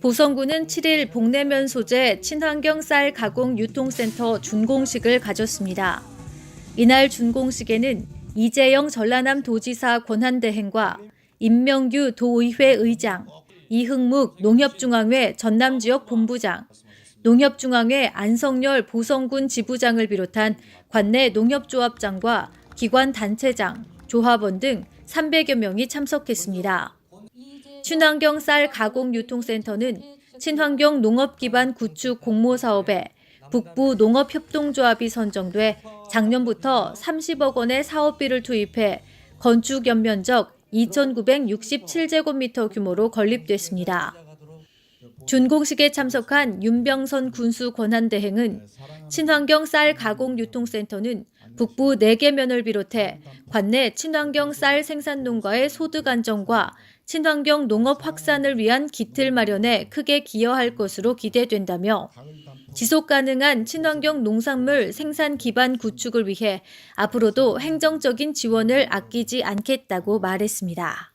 보성군은 7일 복내면 소재 친환경 쌀 가공 유통센터 준공식을 가졌습니다. 이날 준공식에는 이재영 전라남 도지사 권한대행과 임명규 도의회 의장, 이흥묵 농협중앙회 전남지역 본부장, 농협중앙회 안성열 보성군 지부장을 비롯한 관내 농협조합장과 기관 단체장, 조합원 등 300여 명이 참석했습니다. 친환경 쌀 가공 유통센터는 친환경 농업 기반 구축 공모 사업에 북부 농업협동조합이 선정돼 작년부터 30억 원의 사업비를 투입해 건축 연면적 2,967제곱미터 규모로 건립됐습니다. 준공식에 참석한 윤병선 군수 권한대행은 친환경 쌀 가공 유통센터는 북부 4개 면을 비롯해 관내 친환경 쌀 생산 농가의 소득 안정과 친환경 농업 확산을 위한 기틀 마련에 크게 기여할 것으로 기대된다며 지속 가능한 친환경 농산물 생산 기반 구축을 위해 앞으로도 행정적인 지원을 아끼지 않겠다고 말했습니다.